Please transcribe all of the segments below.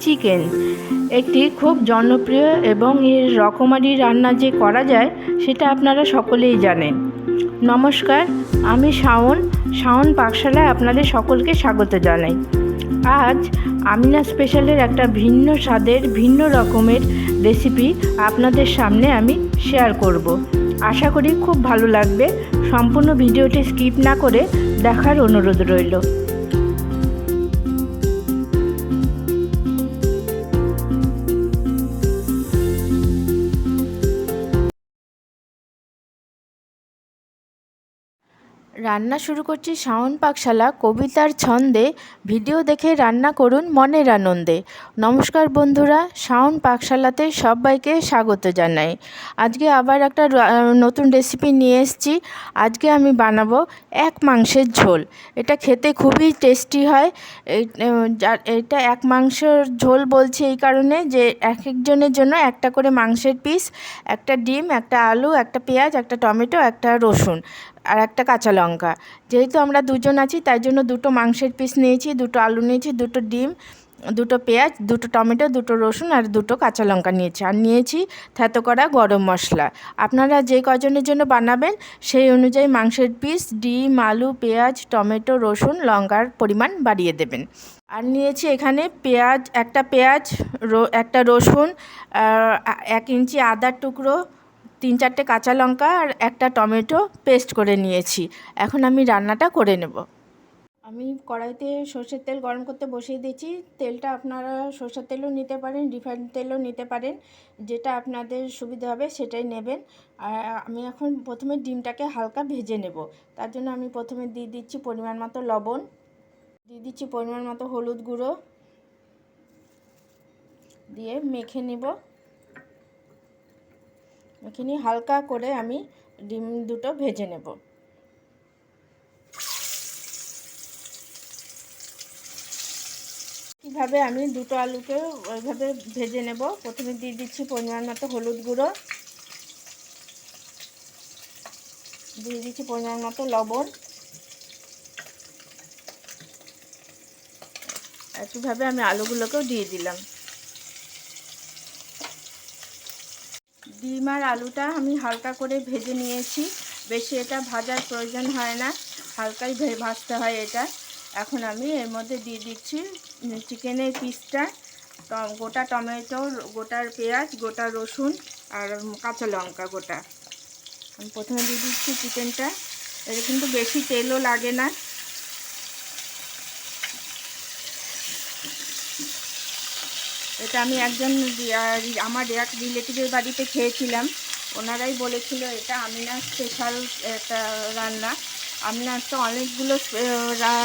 Chicken. একটি খুব জনপ্রিয় এবং এর রকমারি রান্না যে করা যায়, সেটা আপনারা সকলেই জানেন। নমস্কার, আমি শাওন। শাওন পাকশালায় আপনাদের সকলকে স্বাগত জানাই। আজ আমিনা স্পেশালের একটা ভিন্ন স্বাদের, ভিন্ন রকমের রেসিপি আপনাদের সামনে আমি শেয়ার করব। আশা করি খুব ভালো লাগবে। সম্পূর্ণ ভিডিওটি স্কিপ না করে দেখার অনুরোধ রইল। রান্না শুরু করছি শাওন পাকশালা, কবিতার ছন্দে। ভিডিও দেখে রান্না করুন মনের আনন্দে। নমস্কার বন্ধুরা, শাওন পাকশালাতে সবাইকে স্বাগত জানাই। আজকে আবার একটা নতুন রেসিপি নিয়ে এসেছি। আজকে আমি বানাবো এক মাংসের ঝোল। এটা খেতে খুবই টেস্টি হয়। এটা এক মাংসের ঝোল বলছি এই কারণে যে এক একজনের জন্য একটা করে মাংসের পিস একটা ডিম, একটা আলু, একটা পেঁয়াজ, একটা টমেটো, একটা রসুন। আর একটা কাঁচা লঙ্কা। যেহেতু আমরা দুজন আছি, তাই জন্য দুটো মাংসের পিস নিয়েছি, দুটো আলু নিয়েছি, দুটো ডিম, দুটো পেঁয়াজ, দুটো টমেটো, দুটো রসুন আর দুটো কাঁচা লঙ্কা নিয়েছি। আর নিয়েছি থেতো করা গরম মশলা। আপনারা যে কজনের জন্য বানাবেন, সেই অনুযায়ী মাংসের পিস ডিম, আলু, পেঁয়াজ, টমেটো, রসুন, লঙ্কার পরিমাণ বাড়িয়ে দেবেন। আর নিয়েছি এখানে পেঁয়াজ, একটা পেঁয়াজ একটা রসুন এক ইঞ্চি আদার টুকরো তিন চারটে কাঁচা লঙ্কা আর একটা টমেটো পেস্ট করে নিয়েছি। এখন আমি রান্নাটা করে নেব। আমি কড়াইতে সর্ষের তেল গরম করতে বসিয়ে দিয়েছি। তেলটা আপনারা সর্ষের তেলও নিতে পারেন, রিফাইন্ড তেলও নিতে পারেন। যেটা আপনাদের সুবিধা হবে সেটাই নেবেন। আর আমি এখন প্রথমে ডিমটাকে হালকা ভেজে নেব। তার জন্য আমি প্রথমে দিয়ে দিচ্ছি পরিমাণ মতো লবণ। দিয়ে দিচ্ছি পরিমাণ মতো হলুদ গুঁড়ো। দিয়ে মেখে নেব। মেখে নিয়ে হালকা করে আমি ডিম দুটো ভেজে নেব। কীভাবে আমি দুটো আলুকে ওইভাবে ভেজে নেব? প্রথমে দিয়ে দিচ্ছি পরিমাণ মতো হলুদ গুঁড়ো। দিয়ে দিচ্ছি পরিমাণ মতো লবণ। একইভাবে আমি আলুগুলোকেও দিয়ে দিলাম। ডিম আর আলুটা আমি হালকা করে ভেজে নিয়েছি। বেশি এটা ভাজার প্রয়োজন হয় না, হালকাই ভাজতে হয় এটা। এখন আমি এর মধ্যে দিয়ে দিচ্ছি চিকেনের পিসটা গোটা টমেটো, গোটা পেঁয়াজ, গোটা রসুন আর কাঁচা লঙ্কা গোটা। আমি প্রথমে দিয়ে দিচ্ছি চিকেনটা। এটা কিন্তু বেশি তেলও লাগে না। এটা আমি একজন আমার এক রিলেটিভের বাড়িতে খেয়েছিলাম, ওনারাই বলেছিল এটা আমিনার স্পেশাল একটা রান্না। আমিনার তো অনেকগুলো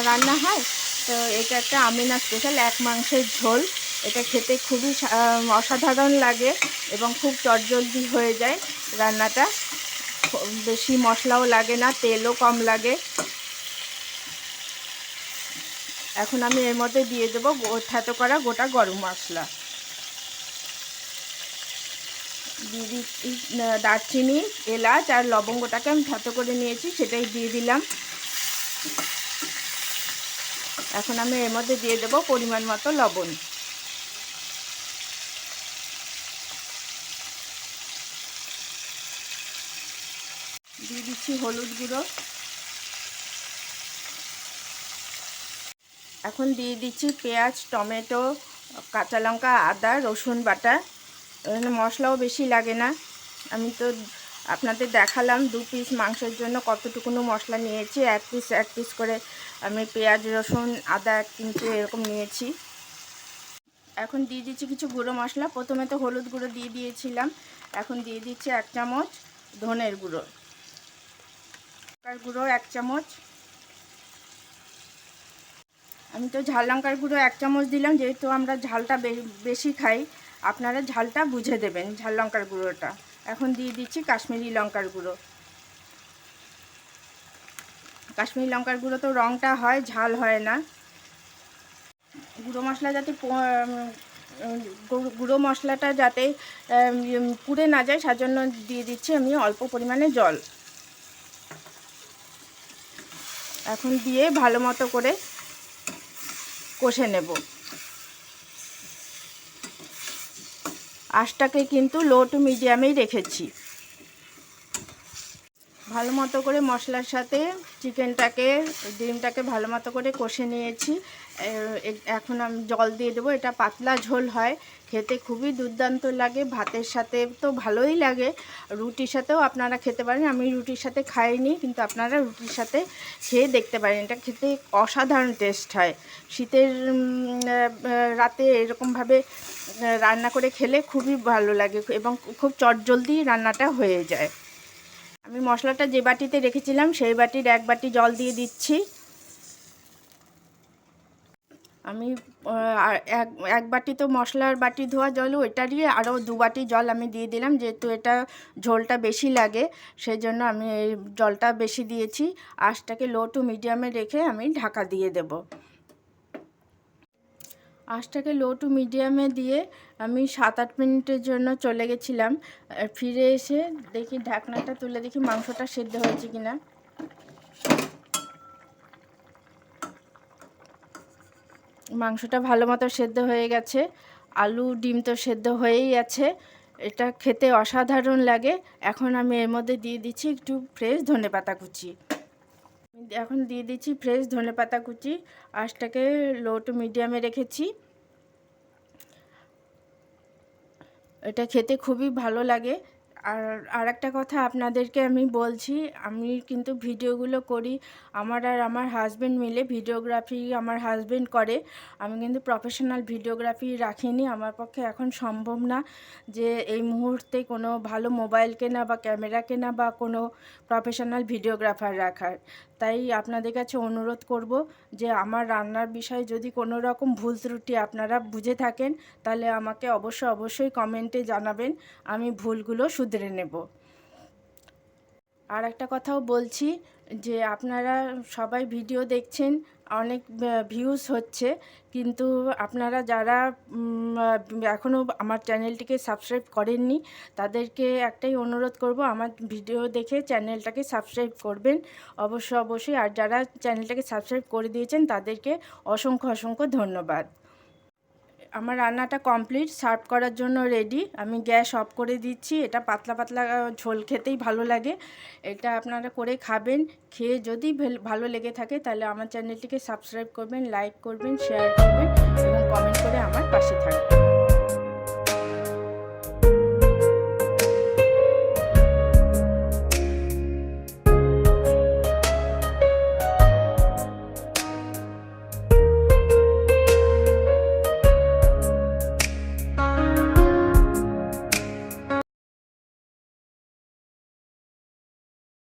রান্না হয়, তো এটা একটা আমিনা স্পেশাল এক মাংসের ঝোল। এটা খেতে খুবই অসাধারণ লাগে এবং খুব চটজলদি হয়ে যায় রান্নাটা। বেশি মশলাও লাগে না, তেলও কম লাগে। এখন আমি এর মধ্যে দিয়ে দেবো থেতো করা গোটা গরম মশলা। দিয়ে দিচ্ছি দারচিনি, এলাচ আর লবঙ্গটাকে আমি থেতো করে নিয়েছি, সেটাই দিয়ে দিলাম। এখন আমি এর মধ্যে দিয়ে দেবো পরিমাণ মতো লবণ। দিয়ে দিচ্ছি হলুদ গুঁড়ো। এখন দিয়ে দিচ্ছি পেঁয়াজ, টমেটো, কাঁচা লঙ্কা, আদা, রসুন বাটা। মশলাও বেশি লাগে না। আমি তো আপনাদের দেখালাম দু পিস মাংসের জন্য কতটুকুনো মশলা নিয়েছি। এক পিস এক পিস করে আমি পেঁয়াজ, রসুন, আদা এক ইঞ্চি এরকম নিয়েছি। এখন দিয়ে দিচ্ছি কিছু গুঁড়ো মশলা। প্রথমে তো হলুদ গুঁড়ো দিয়ে দিয়েছিলাম। এখন দিয়ে দিচ্ছি এক চামচ ধনের গুঁড়ো। লঙ্কার গুঁড়ো এক চামচ। আমি তো ঝাল লঙ্কার গুঁড়ো এক চামচ দিলাম, যেহেতু আমরা ঝালটা বেশি খাই। আপনারা ঝালটা বুঝে দেবেন, ঝাল লঙ্কার গুঁড়োটা। এখন দিয়ে দিচ্ছি কাশ্মীরি লঙ্কার গুঁড়ো। কাশ্মীরি লঙ্কার গুঁড়ো তো রঙটা হয়, ঝাল হয় না। গুঁড়ো মশলা যাতে গুঁড়ো মশলাটা যাতে পুড়ে না যায়, সেজন্য দিয়ে দিচ্ছি আমি অল্প পরিমাণে জল। এখন দিয়ে ভালো মতো করে কষে নেব। আঁচটাকে কিন্তু লো টু মিডিয়ামেই রেখেছি। ভালো মতো করে মশলার সাথে চিকেনটাকে, ডিমটাকে ভালো মতো করে কষে নিয়েছি। এখন আমি জল দিয়ে দেবো। এটা পাতলা ঝোল হয়, খেতে খুবই দুর্দান্ত লাগে। ভাতের সাথে তো ভালোই লাগে। রুটির সাথেও আপনারা খেতে পারেন। আমি রুটির সাথে খাইনি, কিন্তু আপনারা রুটির সাথে খেয়ে দেখতে পারেন। এটা খেতে অসাধারণ টেস্ট হয়। শীতের রাতে এরকমভাবে রান্না করে খেলে খুবই ভালো লাগে এবং খুব চটজলদি রান্নাটা হয়ে যায়। আমি মশলাটা যে বাটিতে রেখেছিলাম, সেই বাটির এক বাটি জল দিয়ে দিচ্ছি। আমি এক এক বাটি তো মশলার বাটি ধোয়া জল ওইটা দিয়ে আরও দু বাটি জল আমি দিয়ে দিলাম, যেহেতু এটা ঝোলটা বেশি লাগে সেই জন্য আমি এই জলটা বেশি দিয়েছি। আঁচটাকে লো টু মিডিয়ামে রেখে আমি ঢাকা দিয়ে দেবো। আঁচটাকে লো টু মিডিয়ামে দিয়ে আমি সাত আট মিনিটের জন্য চলে গেছিলাম ফিরে এসে দেখি ঢাকনাটা তুলে দেখি মাংসটা সেদ্ধ হয়েছে কিনা। মাংসটা ভালো মতো সেদ্ধ হয়ে গেছে, আলু, ডিম তো সেদ্ধ হয়েই আছে, এটা খেতে অসাধারণ লাগে। এখন আমি এর মধ্যে দিয়ে দিচ্ছি একটু ফ্রেশ ধনেপাতা কুচি। এখন দিয়ে দিচ্ছি ফ্রেশ ধনেপাতা কুচি, আঁচটাকে লো টু মিডিয়ামে রেখেছি। এটা খেতে খুবই ভালো লাগে। আর আর একটা কথা আপনাদেরকে আমি বলছি, আমি কিন্তু ভিডিওগুলো করি, আমার আর আমার হাজব্যান্ড মিলে ভিডিওগ্রাফি আমার হাজব্যান্ড করে। আমি কিন্তু প্রফেশনাল ভিডিওগ্রাফি রাখিনি, আমার পক্ষে এখন সম্ভব না যে এই মুহূর্তে কোনো ভালো মোবাইল কেনা বা ক্যামেরা কেনা বা কোনো প্রফেশনাল ভিডিওগ্রাফার রাখার। তাই আপনাদের কাছে অনুরোধ করব যে আমার রান্নার বিষয়ে যদি কোনো রকম ভুল ত্রুটি আপনারা বুঝে থাকেন, তাহলে আমাকে অবশ্যই অবশ্যই কমেন্টে জানাবেন, আমি ভুলগুলো শুধরে নেব। আর একটা কথাও বলছি যে আপনারা সবাই ভিডিও দেখছেন অনেক ভিউজ হচ্ছে। কিন্তু আপনারা যারা এখনও আমার চ্যানেলটিকে সাবস্ক্রাইব করেননি, তাদেরকে একটাই অনুরোধ করব, আমার ভিডিও দেখে চ্যানেলটাকে সাবস্ক্রাইব করবেন। অবশ্য, অবশ্যই, আর যারা চ্যানেলটাকে সাবস্ক্রাইব করে দিয়েছেন, তাদেরকে অসংখ্য অসংখ্য ধন্যবাদ। আমার রান্নাটা কমপ্লিট সার্ভ করার জন্য রেডি আমি গ্যাস অফ করে দিচ্ছি। এটা পাতলা পাতলা ঝোল খেতেই ভালো লাগে। এটা আপনারা করে খাবেন। খেয়ে যদি ভেল- লেগে থাকে তাহলে আমার চ্যানেলটিকে সাবস্ক্রাইব করবেন লাইক করবেন শেয়ার করবেন এবং কমেন্ট